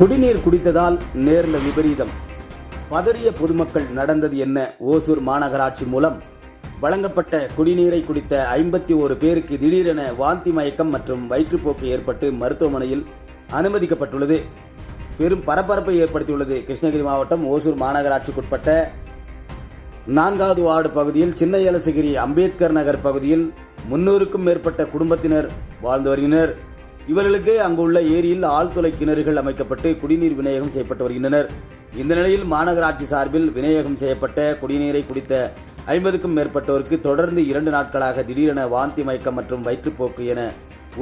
குடிநீர் குடித்ததால் நேர்ந்த விபரீதம். பதறிய பொதுமக்கள் நடந்தது என்ன? ஓசூர் மாநகராட்சி மூலம். வழங்கப்பட்ட குடிநீரை குடித்த ஐம்பத்தி ஒரு பேருக்கு திடீரென வாந்தி மயக்கம் மற்றும் வயிற்றுப்போக்கு ஏற்பட்டு மருத்துவமனையில் அனுமதிக்கப்பட்டுள்ளது. பெரும் பரபரப்பை ஏற்படுத்தியுள்ளது கிருஷ்ணகிரி மாவட்டம் ஓசூர் மாநகராட்சிக்குட்பட்ட நான்காவது வார்டு பகுதியில் சின்ன ஏலசகிரி அம்பேத்கர் நகர் பகுதியில் முன்னூறுக்கும் மேற்பட்ட குடும்பத்தினர் வாழ்ந்து வருகின்றனர் இவர்களுக்கு அங்குள்ள ஏரியில் ஆழ்துளை கிணறுகள் அமைக்கப்பட்டு குடிநீர் விநியோகம் செய்யப்பட்டு வருகின்றனர். இந்த நிலையில் மாநகராட்சி சார்பில் விநியோகம் செய்யப்பட்ட குடிநீரை குடித்த ஐம்பதுக்கும் மேற்பட்டோருக்கு தொடர்ந்து இரண்டு நாட்களாக திடீரென வாந்தி மயக்கம் மற்றும் வயிற்றுப்போக்கு என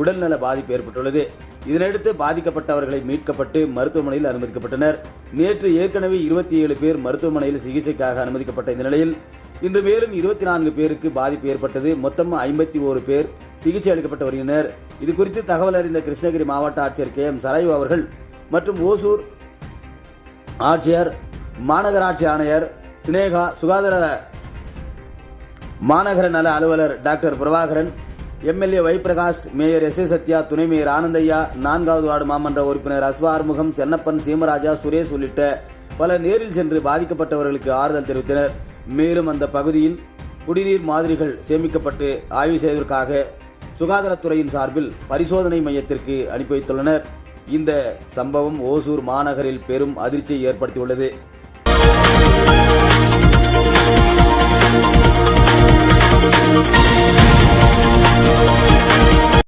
உடல்நல பாதிப்பு ஏற்பட்டுள்ளது. இதனையடுத்து பாதிக்கப்பட்டவர்களை மீட்கப்பட்டு மருத்துவமனையில் அனுமதிக்கப்பட்டனர். நேற்று ஏற்கனவே இருபத்தி ஏழு பேர் மருத்துவமனையில் சிகிச்சைக்காக அனுமதிக்கப்பட்ட இந்த நிலையில் இன்று மேலும் இருபத்தி நான்கு பேருக்கு பாதிப்பு ஏற்பட்டது. மொத்தம் ஐம்பத்தி ஓரு பேர் சிகிச்சை அளிக்கப்பட்டு வருகின்றனர் இது குறித்து தகவல் அறிந்த கிருஷ்ணகிரி மாவட்ட ஆட்சியர் கே. எம். சரையு அவர்கள் மற்றும் ஓசூர் ஆட்சியர் மாநகராட்சி ஆணையர் சினேகா சுகாதார மாநகர நல அலுவலர் doctor Prabhakaran MLA Vai Prakash mayor S A Sathya துணை மேயர் ஆனந்தையா நான்காவது வார்டு மாமன்ற உறுப்பினர் அஸ்வா ஆறுமுகம் சென்னப்பன் சீமராஜா சுரேஷ் உள்ளிட்ட பலர் நேரில் சென்று பாதிக்கப்பட்டவர்களுக்கு ஆறுதல் தெரிவித்தனர். மேலும் அந்த பகுதியின் குடிநீர் மாதிரிகள் சேமிக்கப்பட்டு ஆய்வு செய்வதற்காக சுகாதாரத்துறையின் சார்பில் பரிசோதனை மையத்திற்கு அனுப்பி வைத்துள்ளனர். இந்த சம்பவம் ஓசூர் மாநகரில் பெரும் அதிர்ச்சியை ஏற்படுத்தியுள்ளது.